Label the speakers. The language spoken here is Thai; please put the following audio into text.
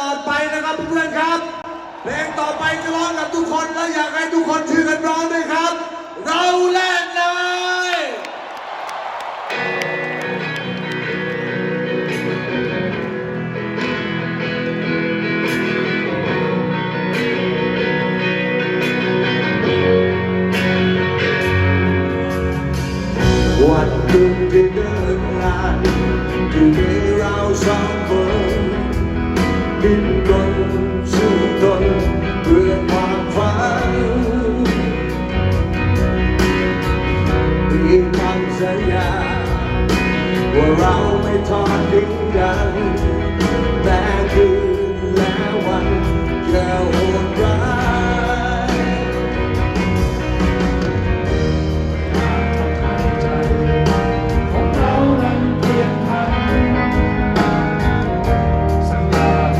Speaker 1: ลอดไปนะครับเพื่อนครับ เพลงต่อไปจะร้องกับทุกคนแล้วอยากให้ทุกคนช่วยกันร้องด้วยครับ เราเล่นเลยวันหนึ่งจะเดินงานที่มีเราสองคน ดิ้นรนสู้ตนเพื่อความฝันมีคำสัญญาว่าเราไม่ทอดทิ้งกัน